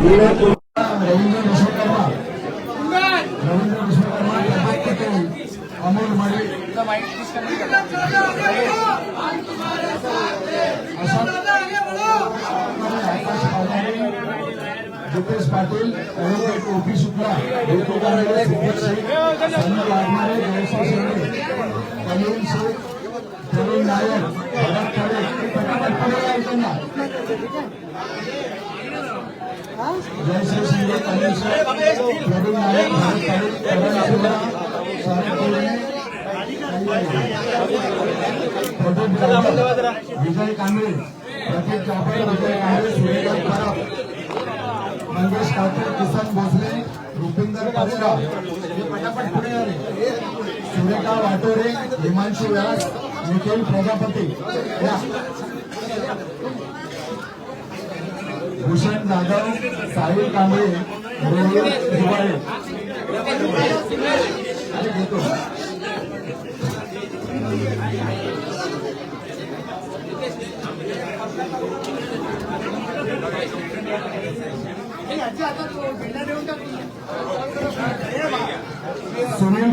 રવિન્દ્ર વિશ્વકર્મા રવિન્દ્ર વિશ્વકર્મા યથાર્થતે जितेश पाटील ओपी शुक्ला डोकोबारे सन्नी नायक भरत खडे जयश्री शिंदे प्रवीण विजय कांबळे प्रतीक चापडे विजय कांबळे सूर्यकांत परब मंगेश ठाकूर किसन भोसले रुपिंदर परेरा पटापट पुढे आले सुरेखा वाटोरे हिमांशु व्यास निखिल प्रजापती या भूषण जाधव साहिल कांबळे दिवाळे. अरे सुनील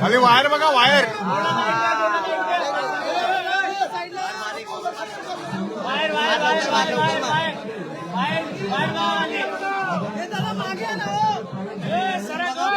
खाली वायर बघा wire wire wire wire wire wire wire wire हैं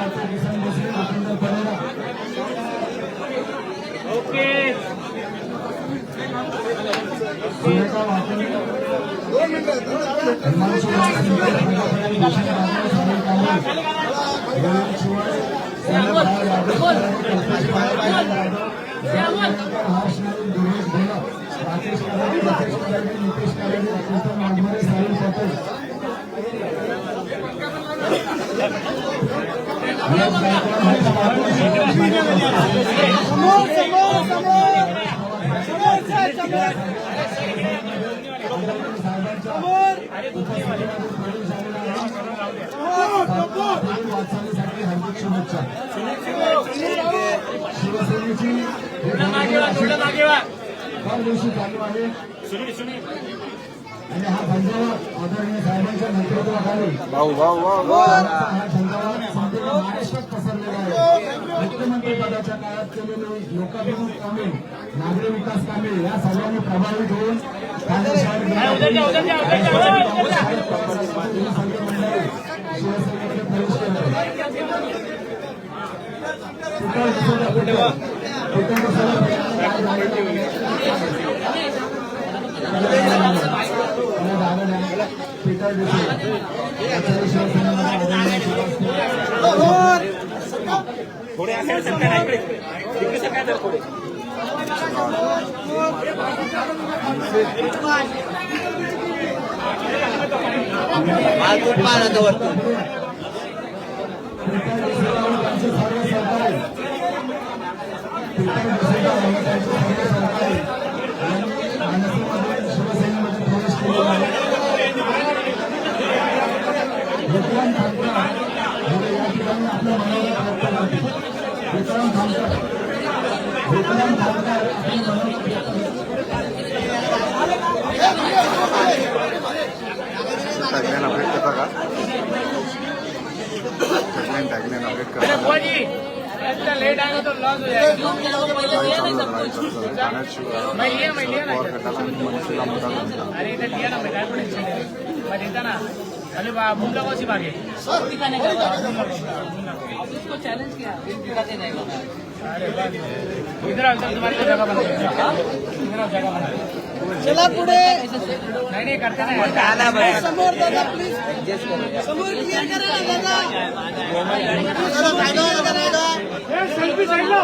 जाधव जयंकर हर्ष नवीन दिनेश भोला राकेश कराडे राकेश कराडे नितेश कराडे कीर्तन वाघमारे साहिल पटेल वाटचालीसाठी हार्दिक शुभेच्छा शिवसेनेची दर दिवशी चालू आहे आणि हा झंझावात आदरणीय साहेबांच्या नेतृत्वाखाली हा झंझावात महाराष्ट्रात पसरलेला आहे मुख्यमंत्री पदाच्या काळात केलेली लोकाभिमुख कामे नागरी विकास कामे या सर्वांनी प्रभावित होऊन प्रवेश केला कुठं दिसत आहे, कुठं? कुठं दिसत आहे? काय झालेलं आहे? पीटर डिसूज. याचाही शिवसेनेमध्ये आदरणीय सुभाष देसाई. थोडे असेल सरकार इकडे इकडे त्यांचे सर्व सहकारी प्रीतम जसेजा आणि त्यांचे सर्व सहकारी यांनी मनसेमध्ये शिवसेनेमध्ये प्रवेश केलेला आहे विक्रम ठाकरे हे या ठिकाणी आपल्या मनाला व्यक्त करतील विक्रम ठाकरे विक्रम ठाकरे आपल्या मनाला व्यक्त करतील. टॅगलाईन अपडेट करता का टॅगलाईन टॅगलाईन अपडेट करता का? बुआ जी लेट आएगा तो लॉस हो जाएगा गाडी चालू झालं गाडी चालू झालं ठाण्यात शिव- मैं लिया मैं लिया शरद ना पवार गटाला मनसेला मोठा धक्का अरे इधर लिया ना मैं काय पण टेंशन नाही मैं देता ना अरे बा मुंडा कौन सी भाग है चैलेंज किया। इधर आओ इधर तुम्हारे जगह बना। इधर जगह बना। चला पुढे. नहीं नहीं करते ना यार। समोर दादा प्लीज समोर क्लिअर करा ना दादा। सेल्फी साइड लो।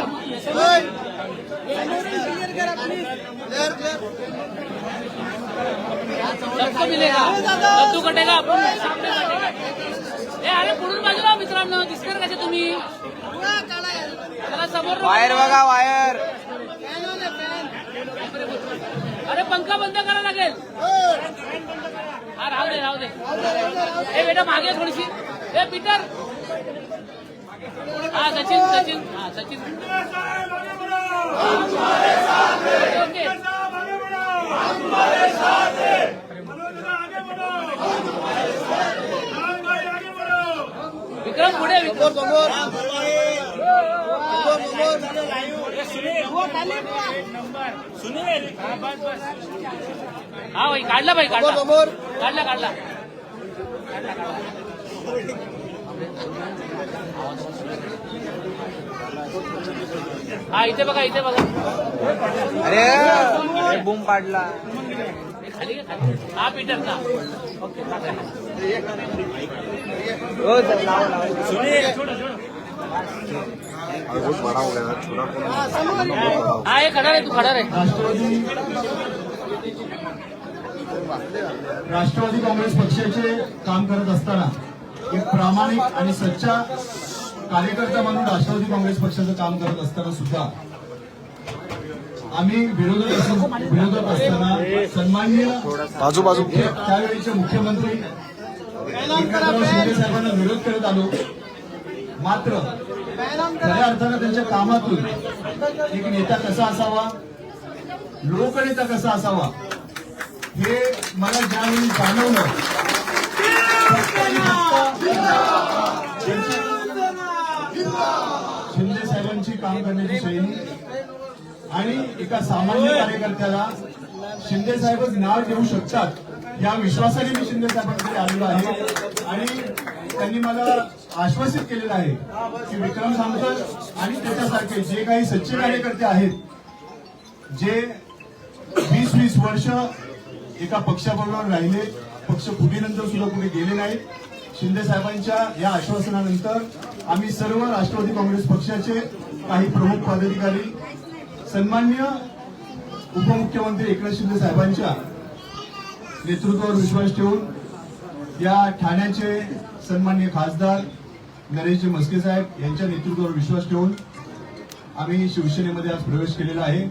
क्लिअर करा प्लीज सबको मिलेगा तू कटेगा आपण सामने कटेगा। अरे पुढून बाजूला मित्रांनो दिसणार कसे तुम्ही? समोर वायर बघा वायर. अरे पंखा बंद करा लागेल. हा राहू दे राहू दे. ए बेटा मागे थोडीशी. ए पीटर. हा सचिन सचिन. हा सचिन. ओके. विक्रम पुढे विक्रम समोर हा भाई काढला भाई काढला. काढला काढला. हा इथे बघा इथे बघा. अरे बूम पाडला. हा बड़ा हो गया छोटा हे खडा रे तू खडा रे राष्ट्रवादी राष्ट्रवादी काँग्रेस पक्षाचे काम करत असताना एक प्रामाणिक आणि सच्चा कार्यकर्ता म्हणून राष्ट्रवादी काँग्रेस पक्षाचं काम करत असताना सुद्धा आम्ही विरोधक विरोधक असताना सन्माननीय बाजू त्यावेळीचे मुख्यमंत्री एकनाथराव शिंदे साहेबांना विरोध करत आलो. मात्र खऱ्या अर्थानं त्यांच्या कामातून एक नेता कसा असावा लोकनेता कसा असावा हे मला ज्यावेळी जाणवलं शिंदे साहेबांची काम करण्याची शैली आणि एका सामान्य कार्यकर्त्याला शिंदे साहेबच नाव देऊ शकतात या विश्वासाने मी शिंदे साहेबांकडे आलेलो आहे. आणि त्यांनी मला आश्वासित केलेलं आहे की विक्रम सांगतात आणि त्याच्यासारखे जे काही सच्चे कार्यकर्ते आहेत जे वीस वीस वर्ष एका पक्षाबरोबर राहिले पक्ष फुटीनंतर सुद्धा कुठे गेले नाहीत. शिंदे साहेबांच्या या आश्वासनानंतर आम्ही सर्व राष्ट्रवादी काँग्रेस पक्षाचे काही प्रमुख पदाधिकारी सन्मान्य उपमुख्यमंत्री एकनाथ शिंदे साहेबांच्या नेतृत्वावर विश्वास ठेवून या ठाण्याचे सन्मान्य खासदार नरेशजी म्हस्के साहेब यांच्या नेतृत्वावर विश्वास ठेवून आम्ही शिवसेनेमध्ये आज प्रवेश केलेला आहे.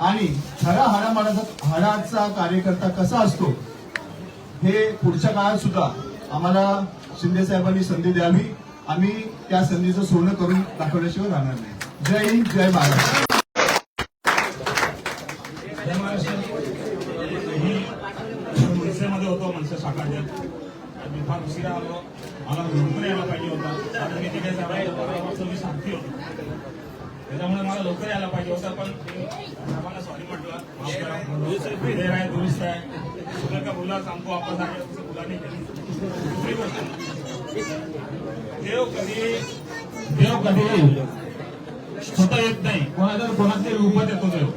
आणि खरा हाडामाडाचा हाडाचा कार्यकर्ता कसा असतो हे पुढच्या काळात सुद्धा आम्हाला शिंदे साहेबांनी संधी द्यावी. आम्ही त्या संधीचं सोनं करून दाखवल्याशिवाय राहणार नाही. जय हिंद जय महाराष्ट्र मी फार उशिरा आलो. मला लवकर यायला पाहिजे होता. कारण मी तिथे मी सारथी होतो त्याच्यामुळे मला लवकर यायला पाहिजे होतं. पण साहेबांना सॉरी म्हटलं. दुरुस्त आहे. तुला का बोला सांगतो आपण. दुसरी गोष्ट. देव कधी देव कधी स्वतः येत नाही. कोणाच्या कोणाच्या रूपात येतो देव.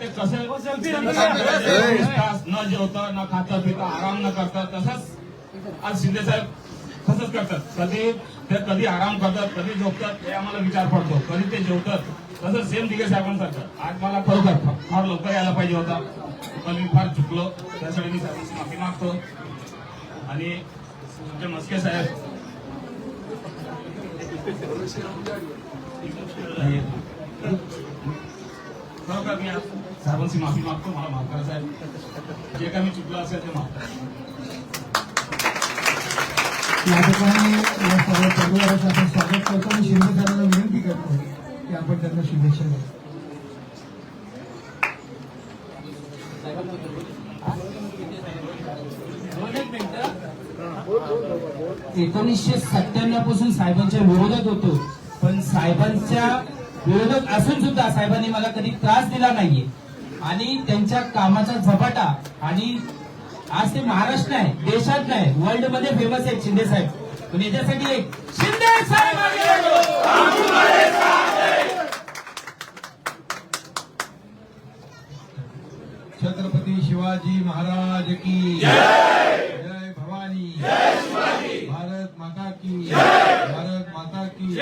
ते कसं चोवीस तास न जेवता न खाता पिता आराम न करता तसंच आज शिंदे साहेब तसंच करतात. कधी ते कधी आराम करतात कधी झोपतात हे आम्हाला विचार पडतो. कधी ते जेवतात तसंच सेम दिघे साहेबांसारखं. आज मला खरोखर फार लवकर यायला पाहिजे होता. पण मी फार चुकलो. त्यासाठी मी साहेबांची माफी मागतो. आणि तुमचे मस्के साहेब. खरोखर मी आज? साहेबांची माफी मागतो मला माफ करा साहेब. जे काही मी चुकलो असेल ते माफ या ठिकाणी या सर्व परिवाराचं आपण स्वागत करतो आणि शिंदे साहेबांना विनंती करतो की आपण त्यांना शुभेच्छा द्या एकोणीसशे सत्त्याण्णवपासून साहेबांच्या विरोधात होतो पण साहेबांच्या विरोधात असून सुद्धा साहेबांनी मला कधी त्रास दिला नाहीये. आणि त्यांच्या कामाचा झपाटा आणि आज ते महाराष्ट्र नाही देशात नाही वर्ल्डमध्ये फेमस आहेत शिंदे साहेब. पण याच्यासाठी एक शिंदे साहेब! छत्रपती शिवाजी महाराज की जय! भवानी। भारत माता की भारत माता की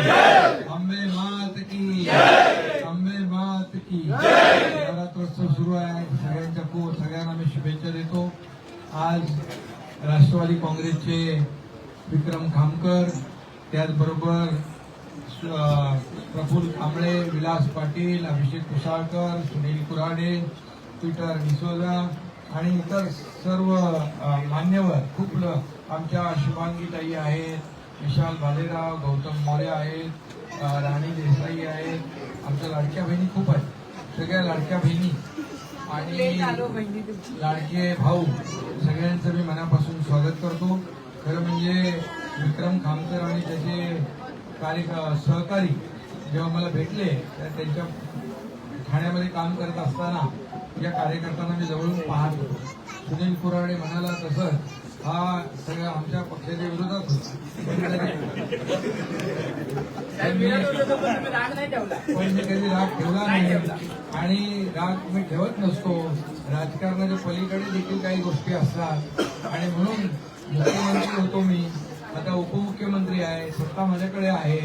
अंबे मात की नवरात्रोत्सव सुरू आहे. सगळ्यांच्या खूप सगळ्यांना मी शुभेच्छा देतो. आज राष्ट्रवादी काँग्रेसचे विक्रम खामकर त्याचबरोबर प्रफुल्ल कांबळे विलास पाटील अभिषेक कुसाळकर सुनील कुराडे पीटर डिसोजा आणि इतर सर्व मान्यवर खूप आमच्या शुभांगीताई आहेत. विशाल भालेराव गौतम मोरे आहेत राणी देसाई आहेत आमच्या लाडक्या बहिणी खूप आहेत. सगळ्या लाडक्या बहिणी आणि लाडके भाऊ सगळ्यांचं मी मनापासून स्वागत करतो. खरं म्हणजे विक्रम खामकर आणि त्याचे कार्य सहकारी जेव्हा मला भेटले तर त्यांच्या ठाण्यामध्ये काम करत असताना या कार्यकर्त्यांना मी जवळून पाहत. होतो सुनील कुराडे म्हणाला तसं हा सगळ्या आमच्या पक्षाच्या विरोधात होता. पण मी कधी राग ठेवला नाही आणि राग मी ठेवत नसतो. राजकारणाच्या पलीकडे देखील काही गोष्टी असतात. आणि म्हणून मुख्यमंत्री होतो मी. आता उपमुख्यमंत्री आहे सत्ता माझ्याकडे आहे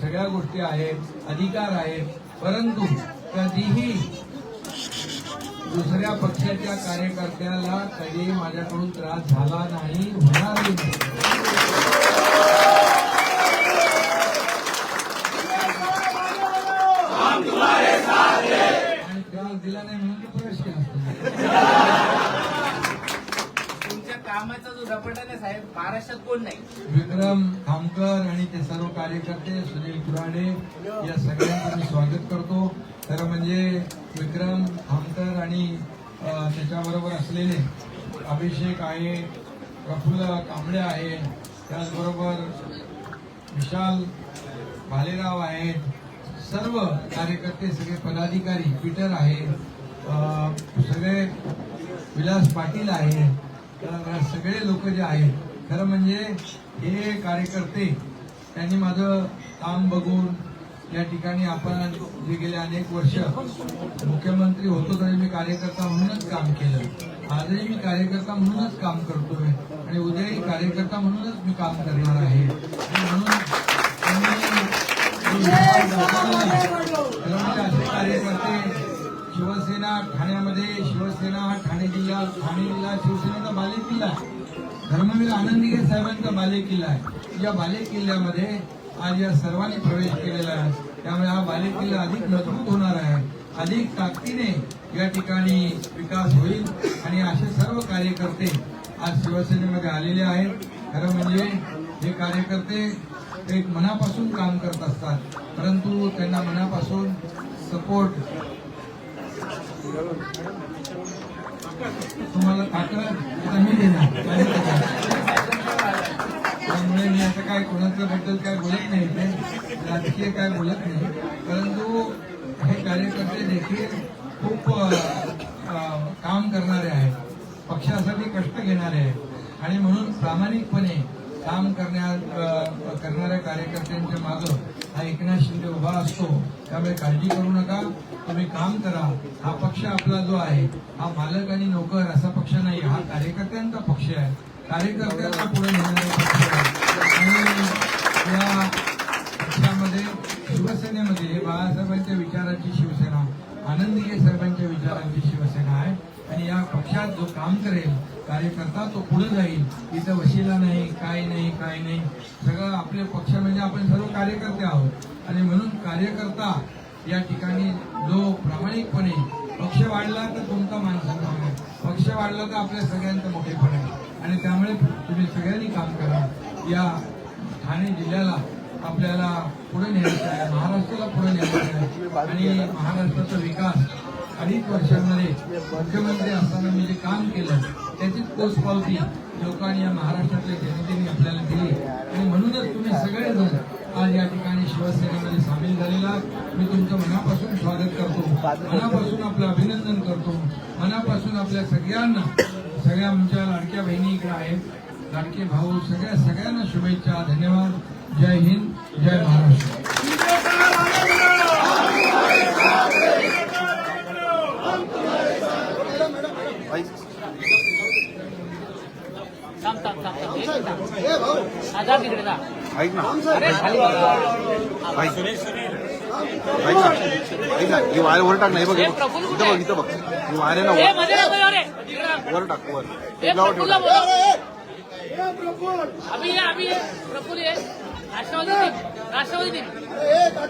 सगळ्या गोष्टी आहेत अधिकार आहेत. परंतु कधीही दुसऱ्या पक्षाच्या कार्यकर्त्याला कधी माझ्याकडून त्रास झाला नाही होणारही नाही. आणि त्रास दिला नाही म्हणून तो प्रवेश केला असता. तुमच्या कामाचा जो झपाटा साहेब महाराष्ट्रात कोण नाही? विक्रम खामकर आणि ते सर्व कार्यकर्ते सुनील कुराडे या सगळ्यांचं मी स्वागत करतो. खरं म्हणजे विक्रम खामकर आणि त्याच्याबरोबर असलेले अभिषेक आहे प्रफुल्ल कांबळे आहे त्याचबरोबर विशाल भालेराव आहेत सर्व कार्यकर्ते सगळे पदाधिकारी पीटर आहे सगळे विलास पाटील आहे तर सगळे लोक जे आहेत खरं म्हणजे हे कार्यकर्ते त्यांनी माझं काम बघून या ठिकाणी आपण जे गेले अनेक वर्ष. मुख्यमंत्री होतो तरी मी कार्यकर्ता म्हणूनच काम केलं. आजही मी कार्यकर्ता म्हणूनच काम करतोय आणि उद्याही कार्यकर्ता म्हणूनच मी काम करणार आहे. म्हणून असे कार्यकर्ते शिवसेना ठाण्यामध्ये शिवसेना हा ठाणे जिल्हा ठाणे जिल्हा शिवसेनेचा बालेकिल्ला आहे धर्मवीर आनंदीगे साहेबांचा बालेकिल्ला आहे. या बालेकिल्ल्यामध्ये आज या सर्वांनी प्रवेश केलेला आहे. त्यामुळे हा बालेकिल्ला अधिक मजबूत होणार आहे. अधिक ताकदीने या ठिकाणी विकास होईल आणि असे सर्व कार्यकर्ते आज शिवसेनेमध्ये आलेले आहेत. खरं म्हणजे हे कार्यकर्ते एक मनापासून काम करत असतात. परंतु त्यांना मनापासून सपोर्ट तुम्हाला ताकद आता मी देणार. त्यामुळे मी असं काय कोणाच्या बद्दल काय बोलत नाही ते राजकीय काय बोलत नाही. परंतु हे कार्यकर्ते देखील खूप काम करणारे आहेत. पक्षासाठी कष्ट घेणारे आहेत. आणि म्हणून प्रामाणिकपणे काम करण्या करणाऱ्या कार्यकर्त्यांच्या मागं हा एकनाथ शिंदे उभा असतो. त्यामुळे काळजी करू नका. तुम्ही काम करा. हा पक्ष आपला जो आहे हा मालक आणि नोकर असा पक्ष नाही. हा कार्यकर्त्यांचा पक्ष आहे. कार्यकर्त्यांना पुढे आणि या पक्षामध्ये शिवसेनेमध्ये हे बाळासाहेबांच्या विचारांची शिवसेना आनंदीगे साहेबांच्या विचारांची शिवसेना आहे. आणि या पक्षात जो काम करेल कार्यकर्ता तो पुढे जाईल. इथं वशिला नाही काय नाही काय नाही. सगळं आपले पक्ष म्हणजे आपण सर्व कार्यकर्ते आहोत. आणि म्हणून कार्यकर्ता या ठिकाणी जो प्रामाणिकपणे पक्ष वाढला तर तुमचा माणसा सन्मान वाढलं तर आपल्या सगळ्यांचं मोठेपण आहे. आणि त्यामुळे तुम्ही सगळ्यांनी काम करा. या ठाणे जिल्ह्याला आपल्याला पुढे न्यायचं आहे. महाराष्ट्राला पुढे न्यायचं आहे. आणि महाराष्ट्राचा विकास अडीच वर्षांमध्ये मुख्यमंत्री असताना मी जे काम केलं त्याचीच पोचपावती लोकांनी या महाराष्ट्रातल्या जनतेने आपल्याला दिली. आणि म्हणूनच तुम्ही सगळेजण आज या ठिकाणी शिवसेनेमध्ये सामील झालेला मी तुमचं मनापासून स्वागत करतो. मनापासून आपलं अभिनंदन करतो. मनापासून आपल्या सगळ्यांना सगळ्या आमच्या लाडक्या बहिणी इकडे आहेत. लाडके भाऊ सगळ्या सगळ्यांना शुभेच्छा. धन्यवाद. जय हिंद जय महाराष्ट्र. थांब थांब थांब थांब. एक मिनिट. हा, जा तिकडे जा ऐक ना अरे खाली बघा. ऐक ऐक ना ऐक ना ही वायर वर टाक नाही बघ हे बघ. इथं बघ इथं बघ ही वायर आहे ना ए, वर मध्ये नको येऊ रे. तिकडे जा. वर टाक वर ए, टेबलावर ठेव प्रफुल्ला टाक. बोला. अभि ये अभि ये प्रफुल्ल ये Rashtrawadi team Rashtrawadi team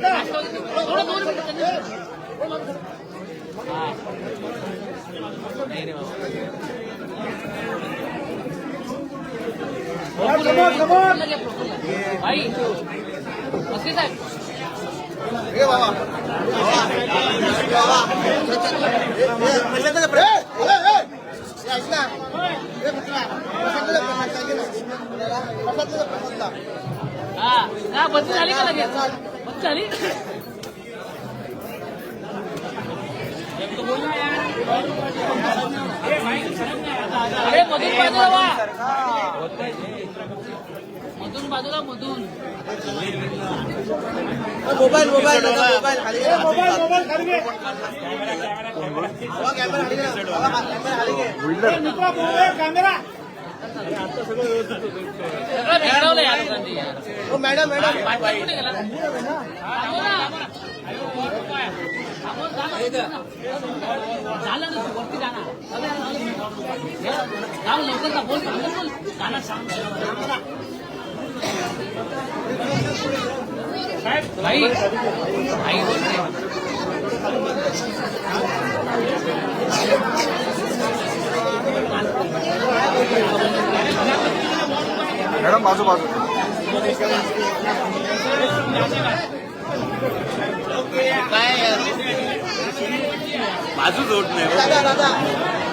Rashtrawadi team थोडं दोन मिनिटं त्यांनी- हा. नाही रे बाबा. प्रफुल्ल, प्रफुल्ल घे, प्रफुल्ल. भाई मस्के साहेब हा हा बदली झाली का लगेच? बदली झाली? अरे मधून बाजूला वा. मधून बाजूला मधून. मोबाईल मोबाईल मोबाईल खाली मोबाईल मोबाईल. खाली कॅमेरा यार. हो मॅडम मॅडम. झालं ना तू वरती जा ना. जाऊ लवकर जा बोल बोल, बोल गाणं सांग भाई भाई बोल रे. मॅडम बाजू बाजू काय? बाजू जोड नाही हो.